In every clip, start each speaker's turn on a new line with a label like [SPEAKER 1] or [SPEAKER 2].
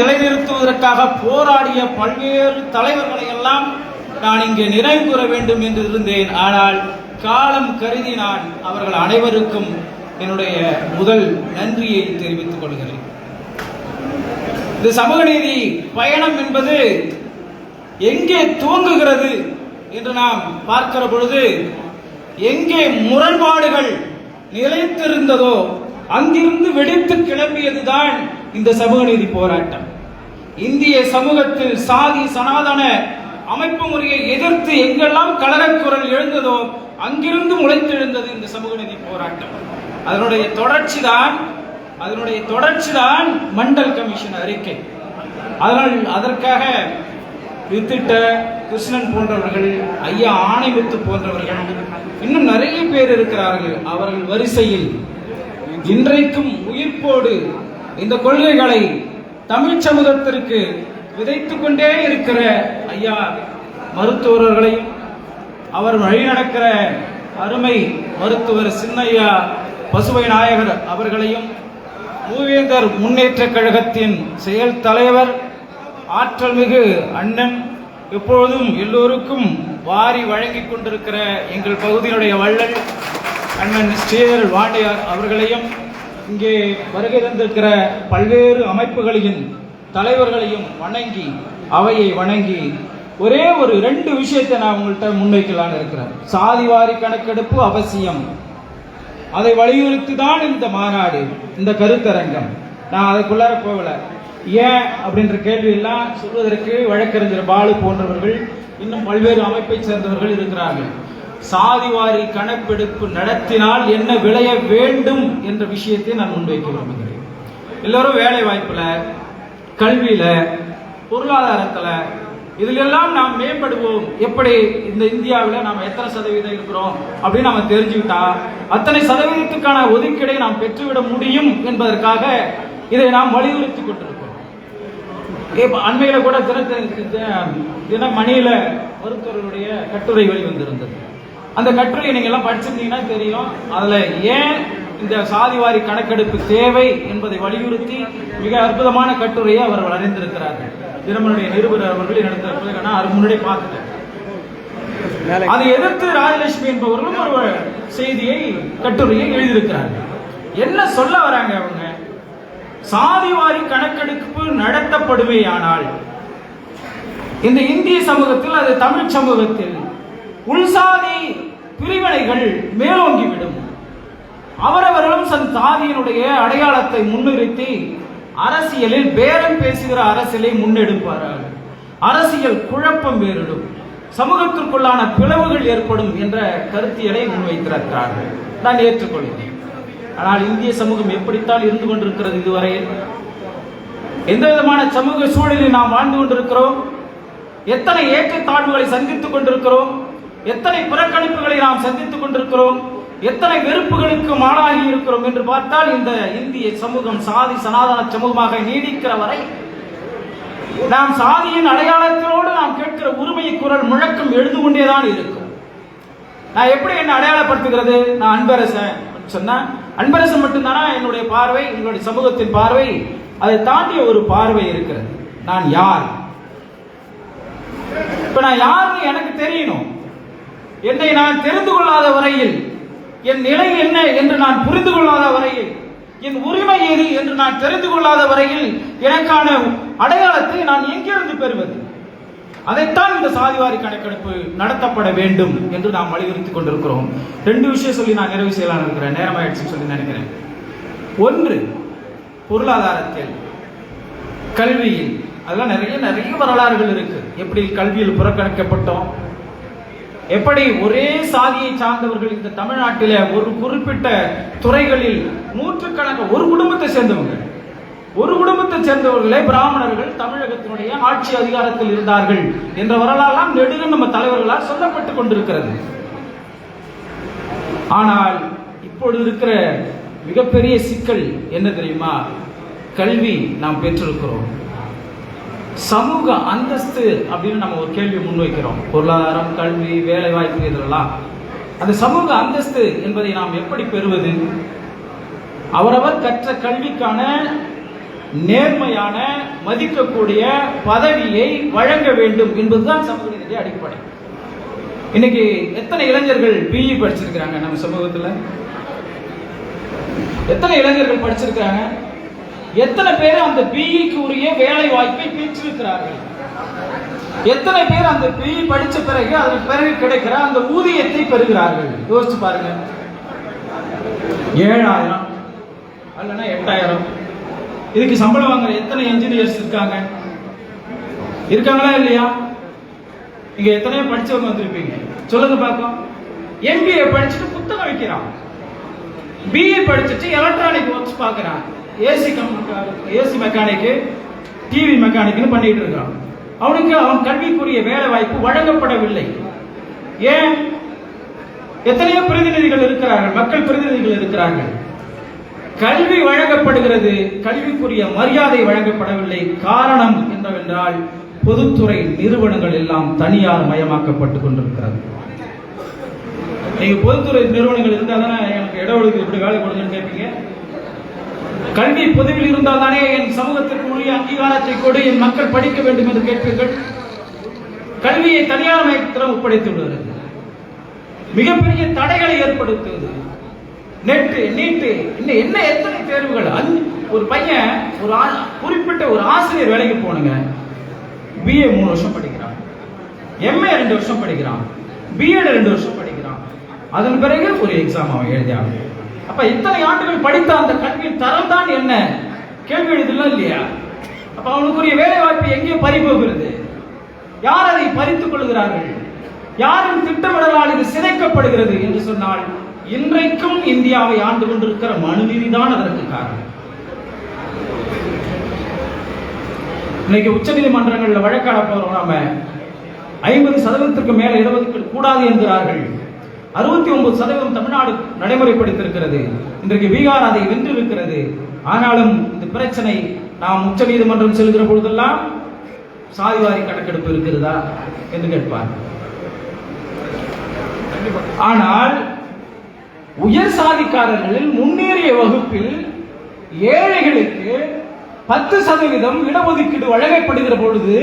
[SPEAKER 1] நிலைநிறுத்துவதற்காக போராடிய பல்வேறு தலைவர்களை எல்லாம் நான் இங்கே நினைவு கூற வேண்டும் என்று இருந்தேன். ஆனால் காலம் கருதி நான் அவர்கள் அனைவருக்கும் என்னுடைய முதல் நன்றியை தெரிவித்துக் கொள்கிறேன். இந்த சமூக நீதி பயணம் என்பது எங்கே துவங்குகிறது என்று நாம் பார்க்கிற பொழுது எங்கே முரண்பாடுகள் நிலைத்திருந்ததோ அங்கிருந்து வெடித்து கிளம்பியதுதான் இந்த சமூக நீதி போராட்டம். இந்திய சமூகத்தில் சாதி சனாதன அமைப்பு முறையை எதிர்த்து எங்கெல்லாம் கலரக்குரல் எழுந்ததோ அங்கிருந்து முளைத்தெழுந்தது இந்த சமூக நீதி போராட்டம். அதனுடைய தொடர்ச்சி தான் அதனுடைய தொடர்ச்சி தான் மண்டல் கமிஷன் அறிக்கை. அதனால் அதற்காக வித்திட்ட கிருஷ்ணன் போன்றவர்கள் ஐயா ஆணைமுத்து போன்றவர்கள் இன்னும் நிறைய பேர் இருக்கிறார்கள். அவர்கள் வரிசையில் இன்றைக்கும் உயிர்ப்போடு இந்த கொள்கைகளை தமிழ் சமூகத்திற்கு விதைத்துக் கொண்டே இருக்கிற ஐயா மருத்துவர்களையும் அவர் வழிநடக்கிற அருமை மருத்துவர் சின்னையா பசுவை நாயகர் அவர்களையும் மூவேந்தர் முன்னேற்ற கழகத்தின் செயல் தலைவர் ஆற்றல் மிகு அண்ணன் எப்பொழுதும் எல்லோருக்கும் வாரி வழங்கிக் கொண்டிருக்கிற எங்கள் பகுதியினுடைய வள்ளல் அண்ணன் ஸ்ரீதர் வாண்டியார் அவர்களையும் இங்கே வருகை தந்திருக்கிற பல்வேறு அமைப்புகளையும் தலைவர்களையும் வணங்கி அவையை வணங்கி ஒரே ஒரு ரெண்டு விஷயத்தை நான் உங்கள்கிட்ட முன்வைக்கலான்னு இருக்கிறேன். சாதிவாரி கணக்கெடுப்பு அவசியம். அதை வலியுறுத்தி தான் இந்த மாநாடு இந்த கருத்தரங்கம். நான் அதுக்குள்ளார போகல. ஏன் அப்படின்ற கேள்வியெல்லாம் சொல்வதற்கு வழக்கறிஞர் பாலு போன்றவர்கள் இன்னும் பல்வேறு அமைப்பை சேர்ந்தவர்கள் இருக்கிறார்கள். சாதிவாரி கணக்கெடுப்பு நடத்தினால் என்ன விளைய வேண்டும் என்ற விஷயத்தை நான் முன்வைக்க விரும்புகிறேன் எல்லோரும் வேலை வாய்ப்புல கல்வியில பொருளாதாரத்துல இதில் எல்லாம் நாம் மேம்படுவோம். எப்படி இந்த இந்தியாவில் நாம் எத்தனை சதவீதம் இருக்கிறோம் அப்படின்னு நம்ம தெரிஞ்சுக்கிட்டா அத்தனை சதவீதத்துக்கான ஒதுக்கீடை நாம் பெற்றுவிட முடியும் என்பதற்காக இதை நாம் வலியுறுத்தி கொண்டிருக்கிறோம். இப்ப அண்மையில் கூட தின தினமணியில மருத்துவர்களுடைய கட்டுரை வெளிவந்திருந்தது. அந்த கட்டுரையை நீங்க எல்லாம் படிச்சிருந்தீங்கன்னா தெரியும். அதுல ஏன் இந்த சாதிவாரி கணக்கெடுப்பு தேவை என்பதை வலியுறுத்தி மிக அற்புதமான கட்டுரையை அவர் அறிந்திருக்கிறார்கள் திருமணுடைய நிருபர் அவர்கள் நடத்த நான் அது பார்த்துட்டேன் அதை எதிர்த்து ராஜலட்சுமி என்பவர்களும் ஒரு செய்தியை கட்டுரையை எழுதியிருக்கிறார்கள். என்ன சொல்ல வராங்க அவங்க? சாதிவாரி கணக்கெடுப்பு நடத்தப்படுவேயானால் இந்த இந்திய சமூகத்தில் அது தமிழ் சமூகத்தில் உள்சாதி பிரிவினைகள் மேலோங்கிவிடும். அவரவர்களும் தன் சாதியினுடைய அடையாளத்தை முன்னிறுத்தி அரசியலில் பேரம் பேசுகிற அரசியலை முன்னெடுப்பார்கள். அரசியல் குழப்பம் வேறிடும் சமூகத்திற்குள்ளான பிளவுகள் ஏற்படும் என்ற கருத்தியலை முன்வைத்திருக்கிறார்கள். நான் ஏற்றுக்கொள்கிறேன். ஆனால் இந்திய சமூகம் எப்படித்தான் இருந்து கொண்டிருக்கிறது இதுவரையில் எந்த விதமான சமூக சூழலில் நாம் வாழ்ந்து கொண்டிருக்கிறோம்? எத்தனை ஏற்றத்தாழ்வுகளை சந்தித்துக் கொண்டிருக்கிறோம்? எத்தனை புறக்கணிப்புகளை நாம் சந்தித்துக் கொண்டிருக்கிறோம் எத்தனை வெறுப்புகளுக்கு மாறாகி இருக்கிறோம் என்று பார்த்தால் இந்த இந்திய சமூகம் சாதி சனாதன சமூகமாக நீடிக்கிற வரை நாம் சாதியின் அடையாளத்தோடு நாம் கேட்கிற உரிமை குரல் முழக்கம் எழுந்து கொண்டேதான் இருக்கும். நான் எப்படி என்ன அடையாளப்படுத்துகிறது? நான் அன்பரசன் சொன்னேன் அன்பரசன் மட்டும்தானா என்னுடைய பார்வை? என்னுடைய சமூகத்தின் பார்வை? அதை தாண்டிய ஒரு பார்வை இருக்கிறது. நான் யார்? இப்ப நான் யாருன்னு எனக்கு தெரியணும். என்னை நான் தெரிந்து கொள்ளாத வரையில் என் நிலை என்ன என்று நான் புரிந்து கொள்ளாத வரையில் என் உரிமை ஏது என்று நான் தெரிந்து கொள்ளாத வரையில் எனக்கான அடையாளத்தை நான் எங்கிருந்து பெறுவது? அதைத்தான் இந்த சாதிவாரி கணக்கெடுப்பு நடத்தப்பட வேண்டும் என்று நாம் வலியுறுத்தி கொண்டிருக்கிறோம். ரெண்டு விஷயம் சொல்லி நான் நிறைவு செய்யலாம் இருக்கிறேன் நேரமாயிடுச்சுன்னு சொல்லி நினைக்கிறேன். ஒன்று பொருளாதாரத்தில் கல்வியில். அதெல்லாம் நிறைய நிறைய வரலாறுகள் இருக்கு. எப்படி கல்வியில் புறக்கணிக்கப்பட்டோம்? எப்படி ஒரே சாதியை சார்ந்தவர்கள் இந்த தமிழ்நாட்டில ஒரு குறிப்பிட்ட துறைகளில் நூற்றுக்கணக்க ஒரு குடும்பத்தை சேர்ந்தவங்க. ஒரு குடும்பத்தை சேர்ந்தவர்களே பிராமணர்கள் தமிழகத்தினுடைய ஆட்சி அதிகாரத்தில் இருந்தார்கள் என்ற வரலாறுலாம் நெடுக நம்ம தலைவர்களால் சொல்லப்பட்டு கொண்டிருக்கிறது. ஆனால் இப்பொழுது இருக்கிற மிகப்பெரிய சிக்கல் என்ன தெரியுமா? கல்வி நாம் பெற்றிருக்கிறோம். சமூக அந்தஸ்து அப்படின்னு நம்ம ஒரு கேள்வி முன்வைக்கிறோம். பொருளாதாரம் கல்வி வேலை வாய்ப்பு இதெல்லாம். அந்த சமூக அந்தஸ்து என்பதை நாம் எப்படி பெறுவது? அவரவர் கற்ற கல்விக்கான நேர்மையான மதிக்கக்கூடிய பதவியை வழங்க வேண்டும் என்பதுதான் சமூக நீதியுடைய அடிப்படை. இன்னைக்கு எத்தனை இளைஞர்கள் பிஇ படிச்சிருக்கிறாங்க நம்ம சமூகத்தில்? எத்தனை இளைஞர்கள் படிச்சிருக்கிறாங்க? எத்தனை பேர் அந்த பிஇக்கு உரிய வேலை வாய்ப்பை பெற்றிருக்கிறார்கள்? எத்தனை பேர் அந்த பிஇ படிச்ச பிறகு அதன் பிறகு கிடைக்கிற அந்த ஊதியத்தை பெறுகிறார்கள்? யோசிச்சு பாருங்க. ஏழாயிரம் அல்லனா எட்டாயிரம். இதுக்கு சம்பளம் வாங்குற எத்தனை என்ஜினியர்ஸ் இருக்காங்க? இருக்காங்களா இல்லையா? இங்க எத்தனையோ படிச்சவங்க வந்திருப்பீங்க. சொல்லுங்க பார்க்கும் எம்பிஏ படிச்சுட்டு புத்தகம் வைக்கிறான். பிஏ படிச்சுட்டு எலக்ட்ரானிக் ஒர்க்ஸ் பாக்குறான் ஏசி ஏசி மெக்கானிக்கு டிவி மெக்கானிக்னு பண்ணிட்டு இருக்கான். அவனுக்கு அவன் கல்விக்குரிய வேலை வாய்ப்பு வழங்கப்படவில்லை. ஏன்? எத்தனையோ பிரதிநிதிகள் இருக்கிறார்கள் மக்கள் பிரதிநிதிகள் இருக்கிறார்கள். கல்வி வழங்கப்படுகிறது கல்விக்குரிய மரியாதை வழங்கப்படவில்லை. காரணம் என்னவென்றால் பொதுத்துறை நிறுவனங்கள் எல்லாம் தனியார் மயமாக்கப்பட்டு கொண்டிருக்கிறது. நீங்க பொதுத்துறை நிறுவனங்கள் இருந்தால் தானே எனக்கு இட ஒதுக்கீடு இப்படி வேலை கொடுங்கன்னு கேட்பீங்க கல்வி பொதுவில் இருந்தால் தானே என் சமூகத்திற்கு உரிய அங்கீகாரத்தை கொடு என் மக்கள் படிக்க வேண்டும் என்று கேட்பீர்கள். கல்வியை தனியார் மயத்திடம் ஒப்படைத்து மிகப்பெரிய தடைகளை ஏற்படுத்துவது நெட்டு நீட்டு இன்னும் என்ன எத்தனை தேர்வுகள்? அது ஒரு பையன் ஒரு ஆ- குறிப்பிட்ட ஒரு ஆசிரியர் வேலைக்கு போனுங்க. பிஏ மூணு வருஷம் படிக்கிறான். எம்ஏ ரெண்டு வருஷம் படிக்கிறான். பிஎட் ரெண்டு வருஷம் படிக்கிறான். அதன் பிறகு ஒரு எக்ஸாம் அவன் எழுதியான். அப்ப இத்தனை ஆண்டுகள் படித்த அந்த கல்வியின் தரம் தான் என்ன? கேள்வி எழுதல இல்லையா? அப்ப அவனுக்குரிய வேலை வாய்ப்பு எங்கே பறிபோகிறது? யார் அதை பறித்துக் கொள்கிறார்கள்? யாரின் திட்டமிடலால் இது சிதைக்கப்படுகிறது என்று சொன்னால் இன்றைக்கும் இந்தியாவை ஆண்டு கொண்டிருக்கிற மனுநீதி தான் அதற்கு காரணம். இன்னைக்கு உச்சநீதிமன்றங்கள்ல வழக்காட போறோம் நாம. ஐம்பது சதவீதத்திற்கு மேல இடஒதுக்கீடு கூடாது என்கிறார்கள். அறுபத்தி ஒன்பது சதவீதம் தமிழ்நாடு நடைமுறைப்படுத்தியிருக்கிறது. இன்றைக்கு பீகார் அதை வென்றிருக்கிறது. ஆனாலும் இந்த பிரச்சனை நாம் உச்ச நீதிமன்றம் செல்கிற பொழுதெல்லாம் சாதிவாரி கணக்கெடுப்பு இருக்கிறதா என்று கேட்பார். ஆனால் உயர் சாதிக்காரர்களில் முன்னேறிய வகுப்பில் ஏழைகளுக்கு பத்து சதவீதம் இடஒதுக்கீடு வழங்கப்படுகிற பொழுது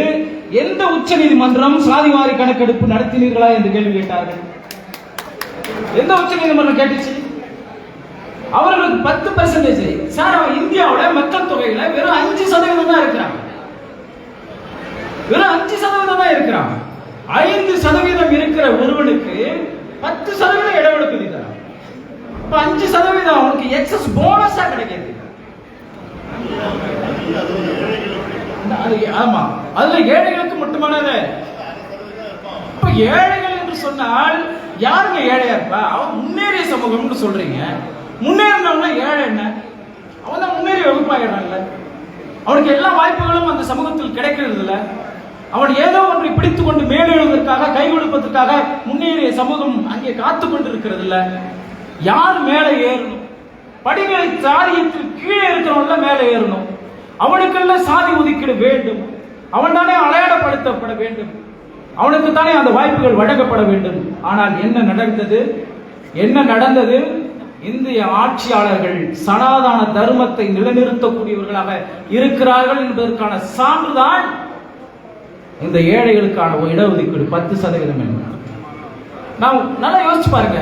[SPEAKER 1] எந்த உச்ச நீதிமன்றம் சாதிவாரி கணக்கெடுப்பு நடத்தினீர்களா என்று கேள்வி கேட்டார்கள். எந்த உச்ச நீதிமன்றம் கேட்டுச்சு? அவர்களுக்கு பத்து பெர்சன்டேஜ் சார் அவன் இந்தியாவோட மக்கள் தொகையில வெறும் அஞ்சு சதவீதம் தான் இருக்கிறான் வெறும் அஞ்சு சதவீதம் தான் இருக்கிறான் ஐந்து சதவீதம் இருக்கிற ஒருவனுக்கு பத்து சதவீதம் இடஒதுக்கீடு தரான் இப்ப அஞ்சு சதவீதம் அவனுக்கு எக்ஸஸ் போனஸா கிடைக்குது ஆமா. அதுல ஏழைகளுக்கு மட்டுமானது. இப்ப ஏழைகள் என்று சொன்னால் யாருங்க ஏழையா இருப்பா? அவன் முன்னேறிய சமூகம்னு சொல்றீங்க. முன்னேறினவங்க ஏழை என்ன? அவன் தான் முன்னேறிய வகுப்பாகிறான்ல அவனுக்கு எல்லா வாய்ப்புகளும் அந்த சமூகத்தில் கிடைக்கிறது இல்ல அவன் ஏதோ ஒன்றை பிடித்துக் கொண்டு மேலெழுவதற்காக கை கொடுப்பதற்காக முன்னேறிய சமூகம் அங்கே காத்து கொண்டிருக்கிறது இல்ல யார் மேலே ஏறணும்? படிநிலை சாதியத்தில் கீழே இருக்கிறவன்ல மேலே ஏறணும். அவனுக்கெல்லாம் சாதி ஒதுக்கீடு வேண்டும். அவன் தானே அடையாளப்படுத்தப்பட வேண்டும். அவனுக்கு தானே அந்த வாய்ப்புகள் வழங்கப்பட வேண்டும். ஆனால் என்ன நடந்தது? என்ன நடந்தது? இந்திய ஆட்சியாளர்கள் சனாதான தர்மத்தை நிலைநிறுத்தக்கூடியவர்களாக இருக்கிறார்கள் என்பதற்கான சான்றுதான் இந்த ஏழைகளுக்கான இடஒதுக்கீடு பத்து சதவீதம் என்பது. நான் நல்லா யோசிச்சு பாருங்க.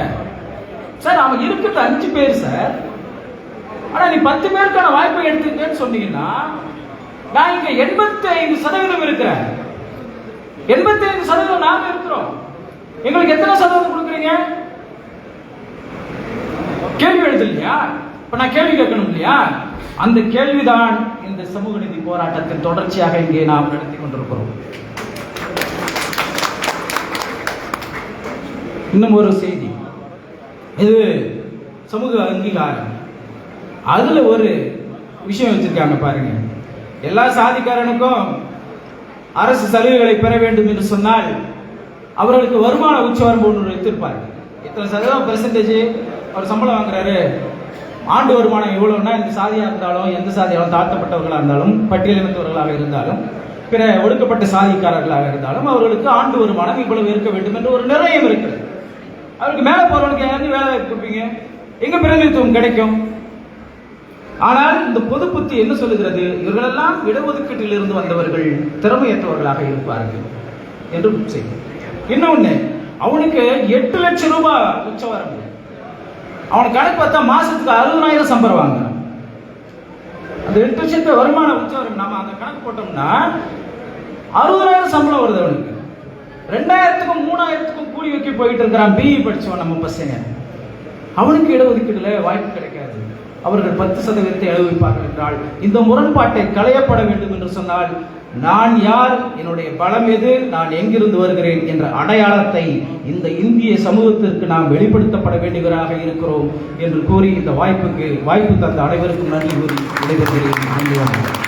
[SPEAKER 1] சார் அவன் இருக்கிறது அஞ்சு பேர் சார். ஆனா நீ பத்து பேருக்கான வாய்ப்பை எடுத்துக்கன்னு சொன்னீங்கன்னா நான் இங்க எண்பத்தி ஐந்து சதவீதம் இருக்கிறேன். எண்பத்தி ஐந்து சதவீதம் நாங்க இருக்கிறோம். எங்களுக்கு எத்தனை சதவீதம் கொடுக்குறீங்க? கேள்வி எழுது இல்லையா இப்ப நான் கேள்வி கேட்கணும் இல்லையா? அந்த கேள்விதான் இந்த சமூக நீதி போராட்டத்தின் தொடர்ச்சியாக இங்கே நாம் நடத்தி கொண்டிருக்கிறோம். இன்னும் ஒரு செய்தி. இது சமூக அங்கீகாரம். அதுல ஒரு விஷயம் வச்சிருக்காங்க பாருங்க. எல்லா சாதிக்காரனுக்கும் அரசு சலுகைகளை பெற வேண்டும் என்று சொன்னால் அவர்களுக்கு வருமான உச்சவரம்பு ஒன்று வைத்திருப்பார். இத்தனை சதவீதம் பெர்சன்டேஜ் அவர் சம்பளம் வாங்குறாரு. ஆண்டு வருமானம் எவ்வளவுன்னா இந்த சாதியாக இருந்தாலும் எந்த சாதியாலும் தாழ்த்தப்பட்டவர்களாக இருந்தாலும் பட்டியலினத்தவர்களாக இருந்தாலும் பிற ஒடுக்கப்பட்ட சாதிக்காரர்களாக இருந்தாலும் அவர்களுக்கு ஆண்டு வருமானம் இவ்வளவு இருக்க வேண்டும் என்று ஒரு நிர்ணயம் இருக்கிறது அவருக்கு மேலே போறவனுக்கு யாருக்கு வேலை கொடுப்பீங்க? எங்க பிரதிநிதித்துவம் கிடைக்கும்? ஆனால் இந்த பொது புத்தி என்ன சொல்லுகிறது? இவர்களெல்லாம் இடஒதுக்கீட்டில் இருந்து வந்தவர்கள் திறமையற்றவர்களாக இருப்பார்கள் என்று செய்யும் இன்னொன்னு அவனுக்கு எட்டு லட்சம் ரூபாய் உச்சவரம்பு அவனுக்கு கணக்கு பார்த்தா மாசத்துக்கு அறுபதாயிரம் சம்பளம் வாங்குறான். அந்த எட்டு லட்சத்து வருமான உச்சவரம்பு நம்ம அந்த கணக்கு போட்டோம்னா அறுபதாயிரம் சம்பளம் வருது அவனுக்கு. ரெண்டாயிரத்துக்கும் மூணாயிரத்துக்கும் கூலி வைக்க போயிட்டு இருக்கிறான். பிஇ படிச்சவன் நம்ம பசங்க. அவனுக்கு இடஒதுக்கீடுல வாய்ப்பு கிடைக்கும் அவர்கள் பத்து சதவீதத்தை அனுபவிப்பார்கள் என்றால் இந்த முரண்பாட்டை களையப்பட வேண்டும் என்று சொன்னால் நான் யார் என்னுடைய பலம் எது நான் எங்கிருந்து வருகிறேன் என்ற அடையாளத்தை இந்த இந்திய சமூகத்திற்கு நாம் வெளிப்படுத்தப்பட வேண்டியவராக இருக்கிறோம் என்று கூறி இந்த வாய்ப்புக்கு வாய்ப்பு தந்த அனைவருக்கும் நன்றி கூறி விடைபெறுகிறேன். நன்றி வணக்கம்.